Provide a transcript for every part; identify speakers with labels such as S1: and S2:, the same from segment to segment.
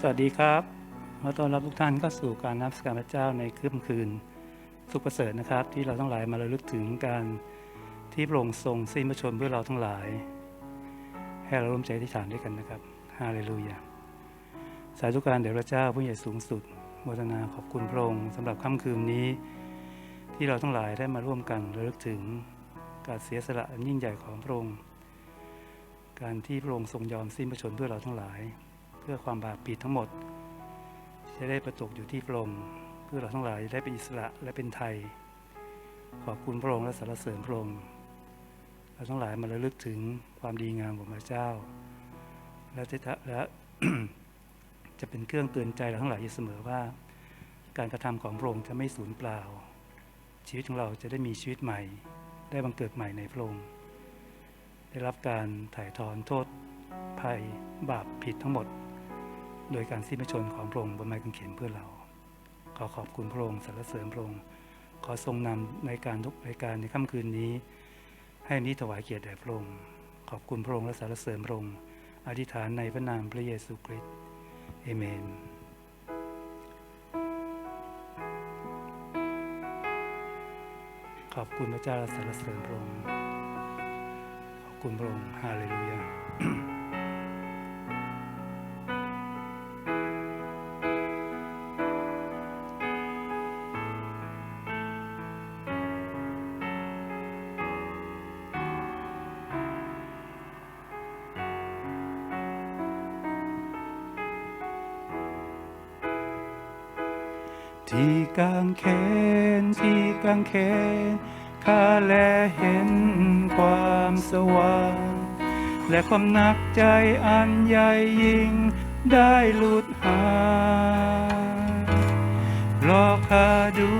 S1: สวัสดีครับขอต้อนรับทุกท่านเข้าสู่การนับสการพระเจ้าในคืนคืน สุขประเสริฐนะครับ ที่เราทั้งหลายมาระลึกถึงการที่พระองค์ทรงสิ้นพระชนเพื่อเราทั้งหลาย ให้เราร่วมใจที่ฐานด้วยกันนะครับฮาเลลูยาสาธุการแด่พระเจ้าผู้ใหญ่สูงสุดโมทนาขอบคุณพระองค์สำหรับค่ำคืนนี้ ที่เราทั้งหลายได้มาร่วมกันระลึกถึงการเสียสละอันยิ่งใหญ่ของพระองค์การที่พระองค์ทรงยอมสิ้นพระชนเพื่อเราทั้งหลาย พื่อความบาปผิดทั้งหมด จะได้ประตกอยู่ที่พระองค์เพื่อเราทั้งหลายจะได้เป็นอิสระและเป็นไทย ขอบคุณพระองค์และสรรเสริญพระองค์เราทั้งหลายมาระลึกถึงความดีงามของพระเจ้า และจะและจะเป็นเครื่องเตือนใจเราทั้งหลายอยู่เสมอว่า การกระทำของพระองค์จะไม่สูญเปล่า ชีวิตของเราจะได้มีชีวิตใหม่ ได้บังเกิดใหม่ในพระองค์ได้รับการถ่ายถอนโทษภัยบาปผิดทั้งหมด โดยการสิ้นพระชนของพระองค์บนไม้กางเขนเพื่อเรา ขอขอบคุณพระองค์สรรเสริญพระองค์ขอทรงนำในการทุกรายการในค่ำคืนนี้ ให้นี้ถวายเกียรติแด่พระองค์ ขอบคุณพระองค์และสรรเสริญพระองค์อธิษฐานในพระนามพระเยซูคริสต์เอเมนขอบคุณพระเจ้าและสรรเสริญพระองค์ ขอบคุณพระองค์ ฮาเลลูยา ที่กางเขนที่กางเขนข้าแลเห็นความสว่าง และความหนักใจอันใหญ่ยิ่งได้หลุดหายราะข้าดู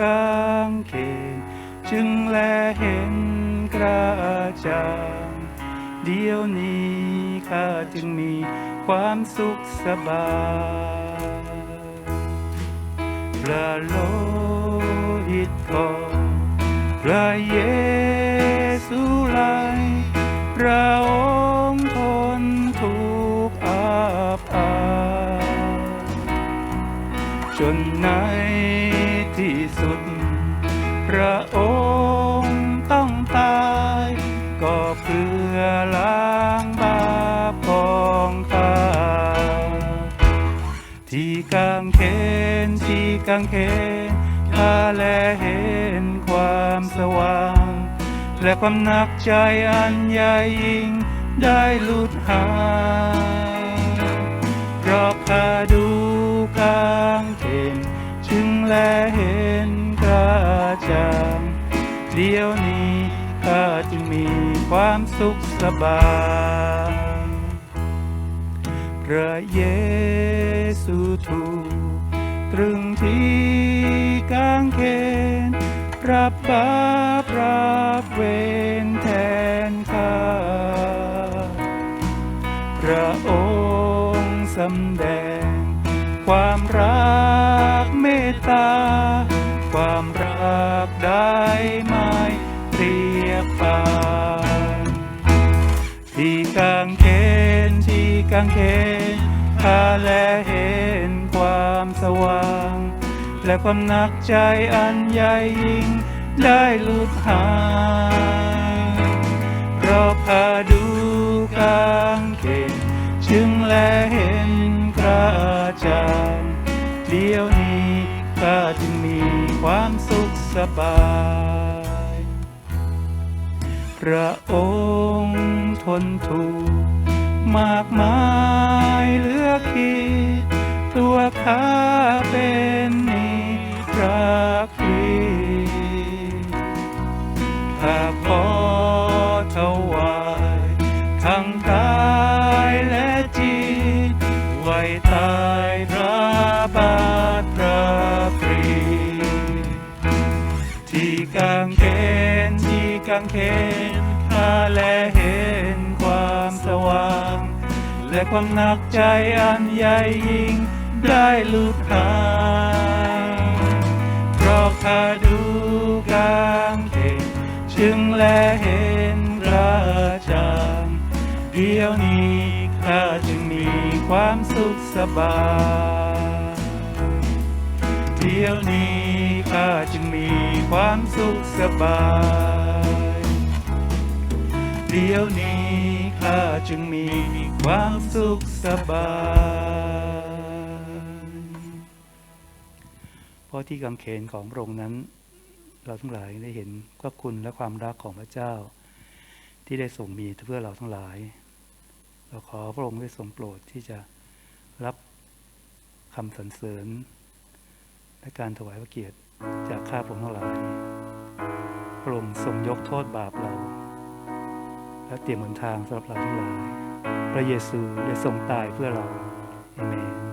S1: กางเขนจึงแลเห็นกระจ่างเดี๋ยวนี้ข้าจึงมีความสุขสบาย พระโลหิตของพระเย ที่กางเขนข้าแลเห็นความสว่าง และความหนักใจอันใหญ่ยิ่งได้หลุดหายเพราะข้าดูกางเขนจึงแลเห็นกระจ่างเดี๋ยวนี้ข้าจึงมีความสุขสบายพระเยซูถูก ตรึงที่กางเขนรับบาปรับเวรแทนข้าพระองค์สำแดง ความรักเมตตา ความรักได้ไม่เรียบปานที่กางเขนที่กางเขนข้าแลเห็น ความสว่าง และความหนักใจอันใหญ่ยิ่งได้หลุดหายเพราะข้าดูกางเขนจึงแลเห็นกระจ่างเดียวนี้ข้าจึงมีความสุขสบาย พระองค์ทนทุกข์มากมายเหลือคิด ข้าเป็นนิรักรีข้าขอถวายทั้งกายและจิต ไว้ใตายพระบาทพระปรีที่กางเขนที่กางเขนข้าแลเห็นความสว่าง และความหนักใจอันใหญ่ยิ่ง ได้ลุดหายเพราะข้าดูกางเขนจึงแลเห็นระจางเดี๋ยวนี้ข้าจึงมีความสุขสบายเดี๋ยวนี้ข้าจึงมีความสุขสบายเดี๋ยวนี้ข้าจึงมีความสุขสบาย ราะที่กำเขนของพระองค์นั้น เราทั้งหลายได้เห็นพระคุณและความรักของพระเจ้า ที่ได้ทรงมีเพื่อเราทั้งหลาย เราขอพระองค์ได้ทรงโปรดที่จะรับคำสรรเสริญ และการถวายพระเกียรติจากข้าพระองค์ทั้งหลาย พระองค์ทรงยกโทษบาปเรา และเตรียมหนทางสำหรับเราทั้งหลาย พระเยซูได้ทรงตายเพื่อเราเอเมน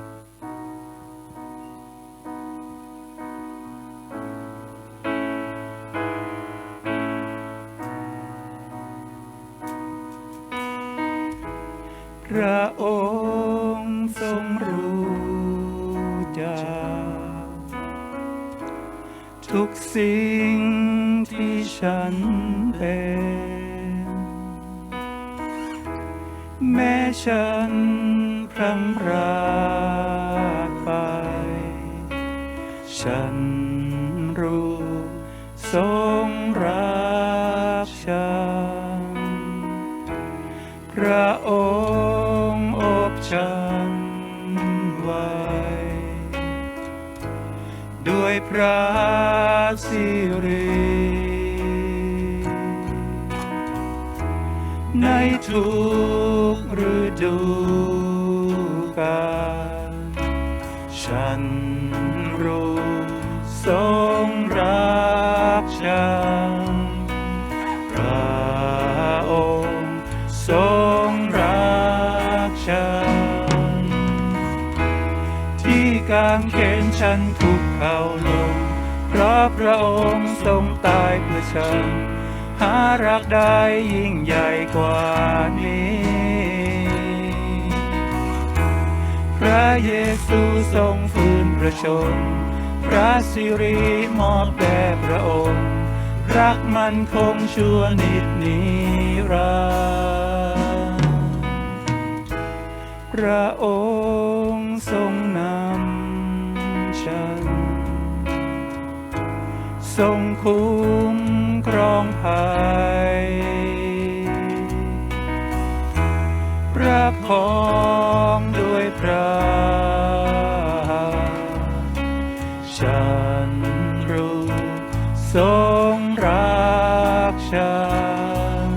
S1: ฉันรู้ ทรงรักฉัน พระองค์อบฉันไว้ ด้วยพระสิริในทุกฤดูกาล ฉันคุกเข่าลง เพราะพระองค์ทรงตายเพื่อฉัน หารักได้ยิ่งใหญ่กว่านี้ พระเยซูทรงฟื้นประชน พระสิริมอบแด่พระองค์ รักมันคงชั่วนิดนิรันดร์พระองค์ทรง ทรงคุ้มครองภัย ประคองด้วยพระฉันรู้ทรงรักฉัน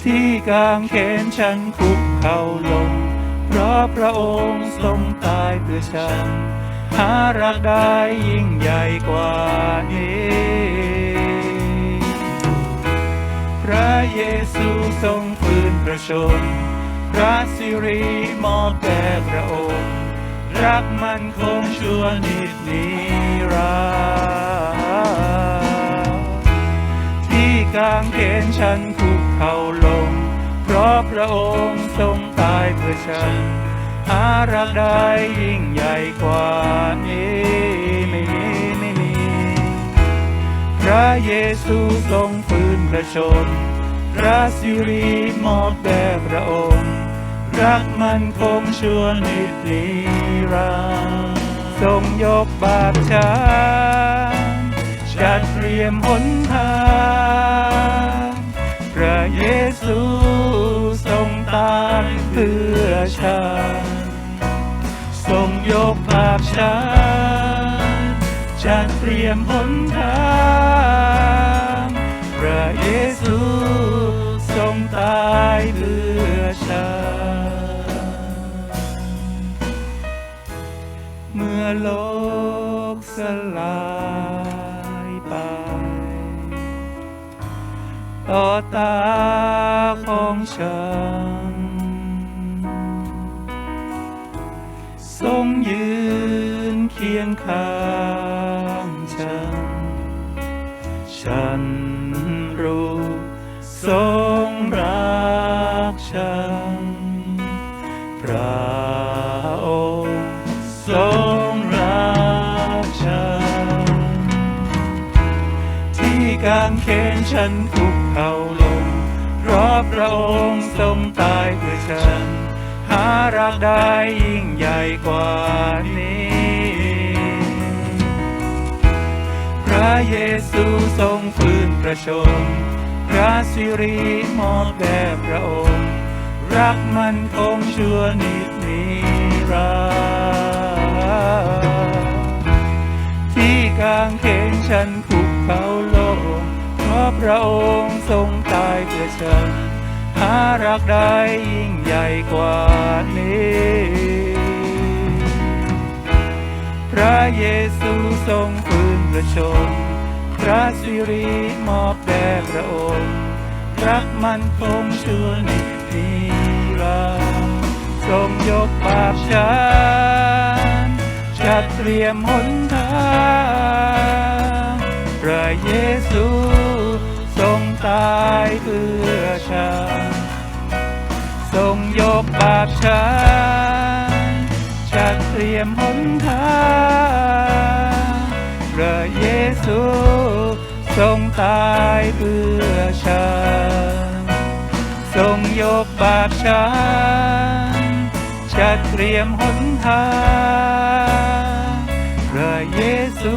S1: ที่กางเขนฉันคุกเข่าลง เพราะพระองค์ทรงตายเพื่อฉัน หารักได้ยิ่งใหญ่กว่านี้ พระเยซูทรงฟื้นประชน พระสิริมอบแด่พระองค์ รักมันคงชั่วนิดนิรันดร์ที่กางเขนฉันคุกเข่าลง เพราะพระองค์ทรงตายเพื่อฉัน หารักได้ยิ่งใหญ่กว่านี้ไม่มีไม่มี พระเยซูทรงฟื้นประชน พระสิริมอบแด่พระองค์ รักมันคงชั่วนิดนิรันดร์ทรงยกบาปฉันจัดเตรียมหนทางพระเยซูทรงตายเพื่อฉัน ทรงยกบาปฉันจัดเตรียมหนทางพระเยซูทรงตายเพื่อฉันเมื่อโลกสลายไป ต่อตาของฉัน ข้างฉัน ฉันรู้ทรงรักฉัน พระองค์ทรงรักฉัน ที่กางเขนฉันคุกเข่าลง เพราะพระองค์ทรงตายเพื่อฉัน หารักใดยิ่งใหญ่กว่า เยซูทรงฟื้นประชน พระสิริมอบแด่พระองค์ รักมันคงชั่วนิดนิรันดร์ที่กางเขนฉันคุกเขาลงเพราะพระองค์ทรงตายเพื่อฉัน หารักใดยิ่งใหญ่กว่านี้ พระเยซูทรง ระชน พระสิริมอบแด่พระองค์ รักมันคงชั่วนินิรันดร์ทรงยกบาปฉันจัดเตรียมหนทางพระเยซูทรงตายเพื่อฉันทรงยกบาปฉันจัดเตรียมหนทาง ซู ทรงตายเพื่อฉัน ทรงยกบาปฉันจัดเตรียมหนทางพระเยซู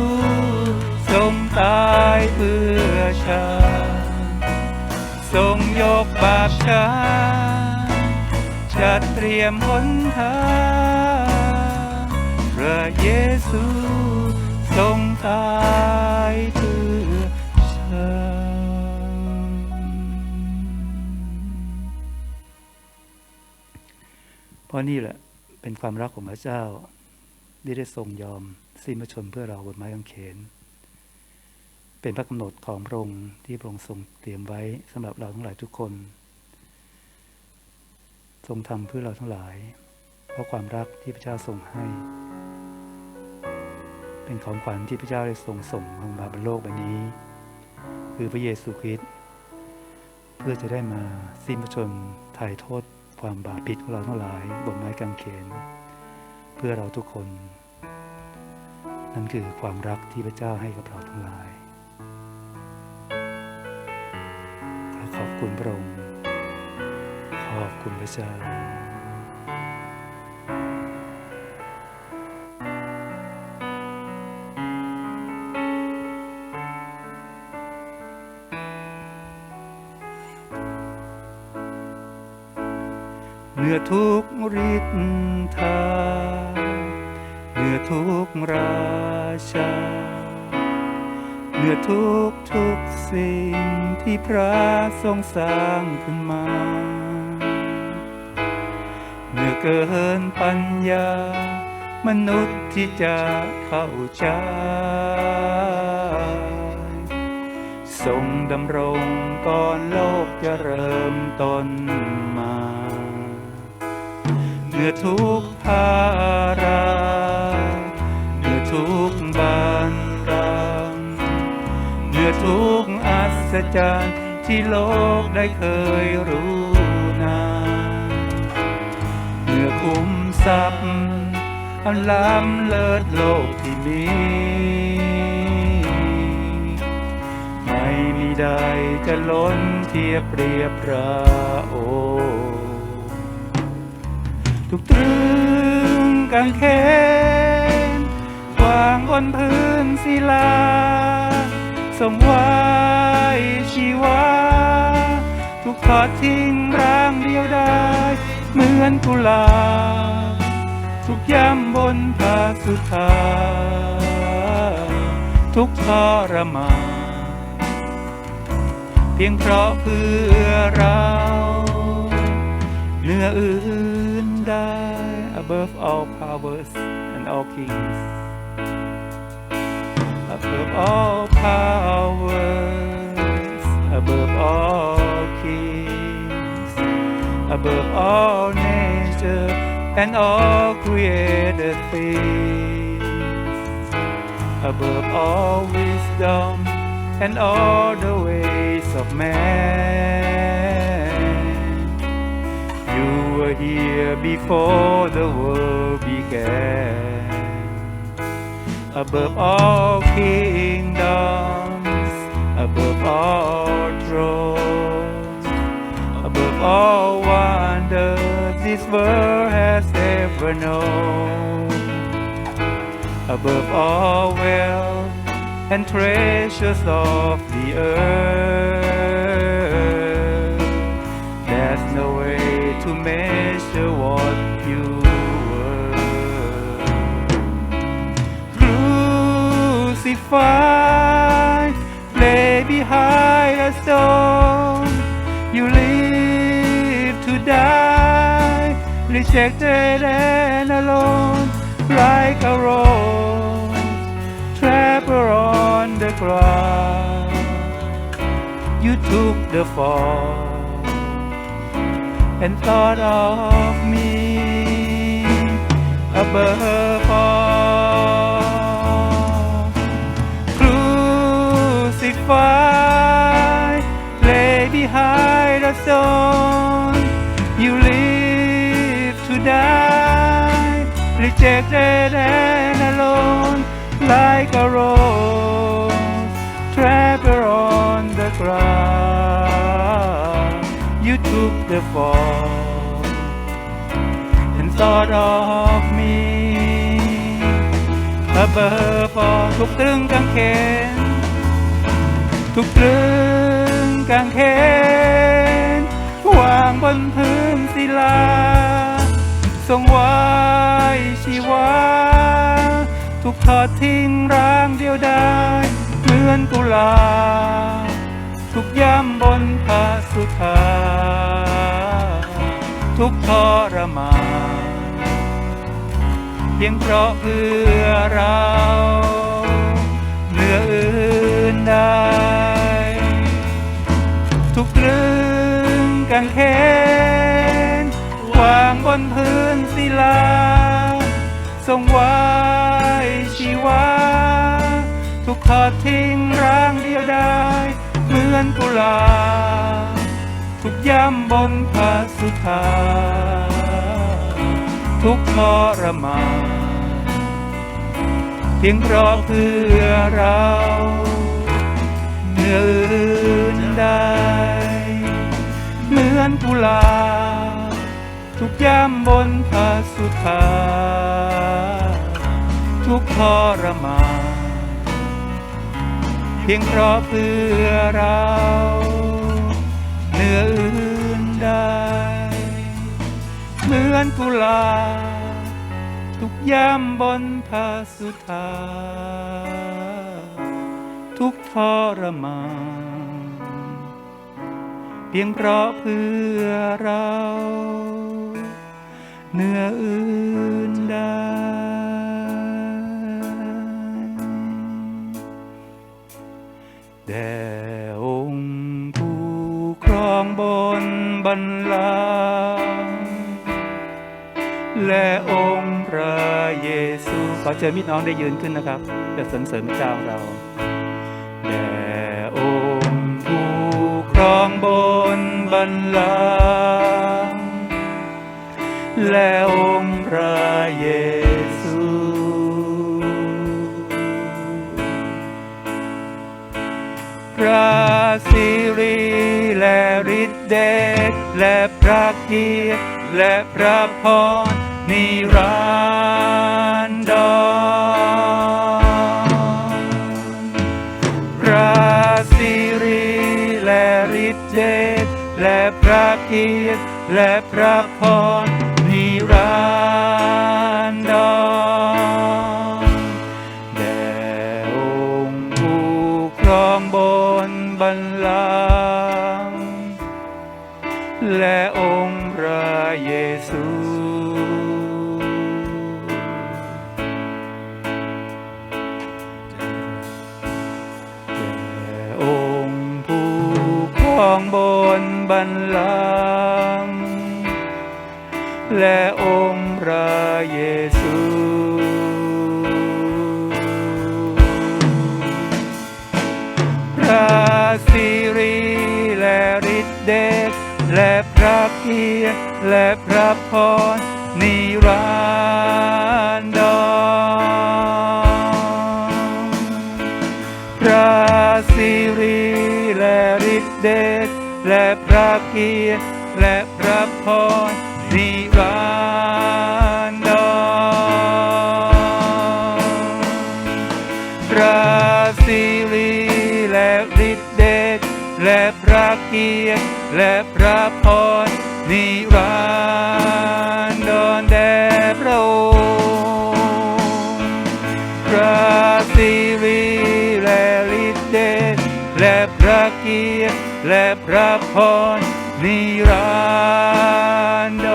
S1: ทรงตายเพื่อฉัน ทรงยกบาปฉันจัดเตรียมหนทางพระเยซู ทรงตายเพื่อฉันเพราะนี่แหละเป็นความรักของพระเจ้าที่ได้ทรงยอมสิ้นพระชนเพื่อเราบนไม้กางเขน เป็นพระกำหนดของพระองค์ที่พระองค์ทรงเตรียมไว้สำหรับเราทั้งหลายทุกคน ทรงทำเพื่อเราทั้งหลาย เพราะความรักที่พระเจ้าทรงให้ เป็นของขวัญที่พระเจ้าได้ทรงส่งลงมาบนโลกใบนี้ คือพระเยซูคริสต์เพื่อจะได้มาสิ้นพระชนม์ไถ่โทษความบาปผิดของเราทั้งหลายบนไม้กางเขน เพื่อเราทุกคน นั่นคือความรักที่พระเจ้าให้กับเราทั้งหลายขอขอบคุณพระองค์ขอบคุณพระเจ้า เหนือทุกฤทธาเหนือทุกราชา เหนือทุกทุกสิ่งที่พระทรงสร้างขึ้นมา เหนือเกินปัญญา มนุษย์ที่จะเข้าใจทรงดำรงก่อนโลกจะเริ่มต้นมา เหนือทุกภาราเหนือทุกบันรังเหนือทุกอัศจรรย์ที่โลกได้เคยรู้นาเหนือคุ้มทรัพย์อันล้ำเลิศโลกที่มี ไม่มีใดจะล้นเทียบเปรียบพระองค์ ทุกตรึงกางเขนวางบนพื้นศิลาทรงไว้ชีวาทุกทอดทิ้งร่างเดียวได้เหมือนกุหลาบทุกย้ำบนผ้าสุธาทุกทรมานเพียงเพราะเพื่อเราเหนืออื่น above all powers and all kings. Above all powers above all kings above all nature and all created things. Above all wisdom and all the ways of man you were here before the world began. Above all kingdoms, above all thrones, above all wonders this world has ever known. Above all wealth and treasures of the earth, to measure what you were. Crucified, lay behind a stone. You live to die, rejected and alone, like a rose, trapper on the ground. You took the fall and thought of me above all. Crucified, lay behind a stone. You live to die, rejected and alone, like a rose, the fall and thought of me above all ทุกตรึงกางเขนทุกตรึงกางเขนวางบนพื้นศิลา ทรงไว้ชีวา ทุกทอดทิ้งร่างเดียวได้เหมือนกุหลาบทุกย่ำ บนพระสุธาทุกทรมานเพียงเพราะเพื่อเราเหนืออื่นใดทุกเรื่องกางเขนวางบนพื้นศิลา ทรงไว้ชีวา ทุกทอดทิ้งร่างเดียวได้ มือนกุหลาบทุกย่ำบนพระสุธา ทุกทรมานเพียงเพราะเพื่อเราเหนืออื่นใดเหมือนกุหลาบทุกย่ำบนพระสุธา ทุกทรมาน เพียงเพราะเพื่อเราเหนืออื่นใดเหมือนกุหลาบทุกย่ำบนพระสุธาทุกทรมานเพียงเพราะเพื่อเราเหนืออื่นใด แด่องค์ผู้ครองบนบัลลังก์และองค์พระเยซูขอเชิญพี่น้องได้ยืนขึ้นนะครับจะสรรเสริญพระเจ้าของเราแด่องค์ผู้ครองบนบัลลังก์และองค์พระเย และพระเกียรติและพระพรนิรันดรพระสิริและฤทธิเดชและพระเกียรติและพระพรนิรันดร พระเพียรและพระพรนิรันดรพระสิริและฤทธิเดชและพระเกียรติและพระพรนิรันดรพระสิริและฤทธเดชและพระเกียรติและพระ นิรั
S2: นดรแด่พระองค์พระสิริและฤทธิ์เดชและพระเกียรติและพระพรนิรันด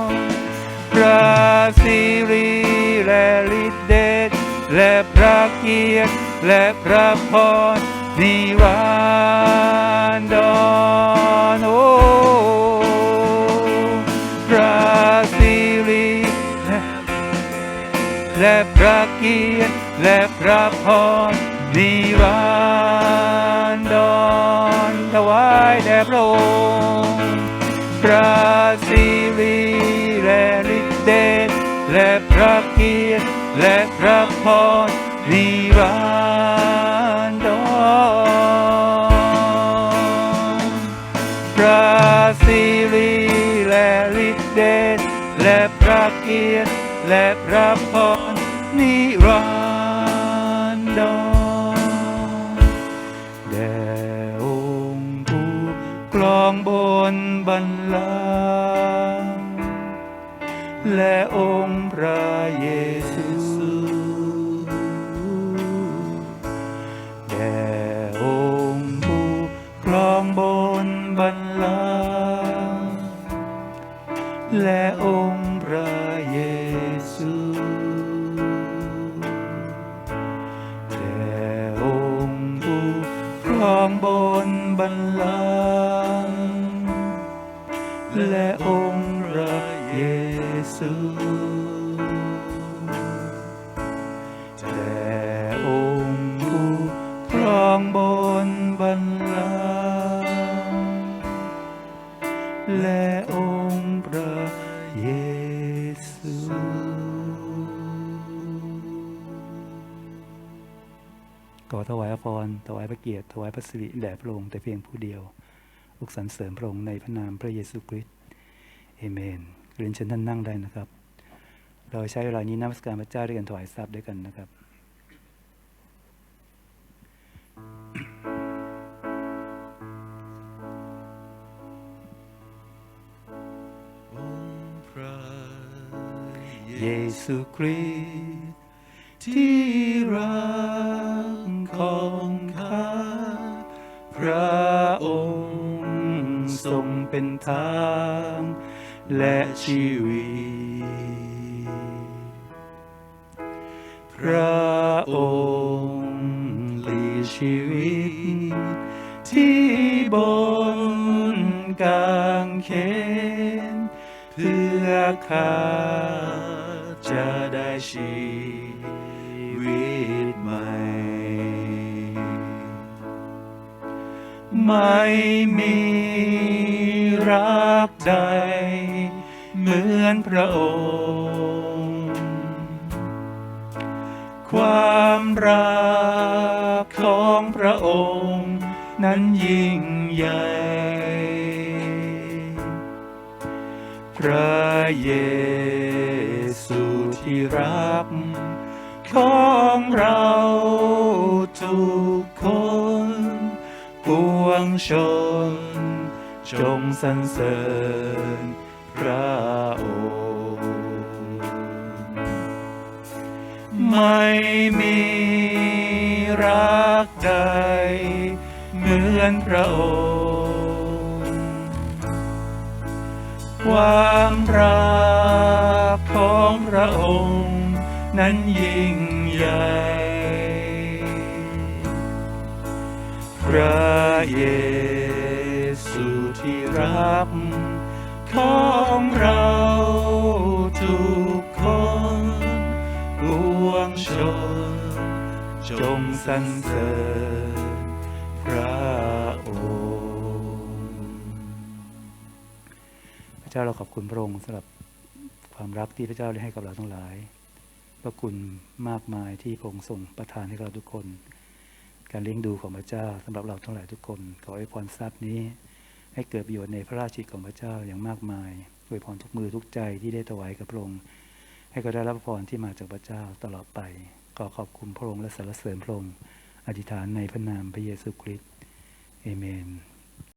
S2: รพระสิริและฤทธิ์เดชและพระเกียรติและพระพรนิรันด และพระเกียรติและพระพรนิรันดรถวายแด่พระองค์พระสิริและฤทธิ์เดชและพระเกียรติและพระพรนิรันดรพระสิริและฤทธิ์เดชและพระเกียรติ และพระพรนิรันดรแด่องค์ผู้กลองบนบันลังและองค์ ระเกียรติถวายพระสิริแด่พระองค์แต่เพียงผู้เดียวอุกสรรเสริมพระองค์ในพระนามพระเยซูคริสต์เอเมนเรียนเชิญท่านนั่งได้นะครับ เราใช้เวลานี้นมัสการพระเจ้าด้วยกันถวายทรัพย์ด้วยกันนะครับ
S3: พระ
S2: เยซูคริสต์ที่รัก เป็นทางและชีวิต พระองค์หลีชีวิต ที่บนกางเขนเพื่อข้าจะได้ชีวิตใหม่ ไม่มี รักใด เหมือนพระองค์ ความรักของพระองค์ นั้นยิ่งใหญ่ พระเยซูที่รักของเราทุกคน ปวงชน จงสรรเสริญพระองค์ไม่มีรักใดเหมือนพระองค์ ความรักของพระองค์ นั้นยิ่งใหญ่พระเย ซูที่รักของเราทุกคนปวงชน จงสรรเสริญพระองค์พระเจ้าเราขอบคุณพระองค์สำหรับความรักที่พระเจ้าได้ให้กับเราทั้งหลาย พระคุณมากมายที่พระองค์ทรงประทานให้กับเราทุกคน การเลี้ยงดูของพระเจ้าสำหรับเราทั้งหลายทุกคน ขอให้พรทรัพย์นี้ ให้เกิดประโยชน์ในพระราชกิจของพระเจ้าอย่างมากมายอวยพรทุกมือทุกใจที่ได้ถวายกับพระองค์ ให้เขาได้รับพรที่มาจากพระเจ้าตลอดไปขอขอบคุณพระองค์และสรรเสริญพระองค์อ
S1: อธิษฐานในพระนามพระเยซูคริสต์เอเมน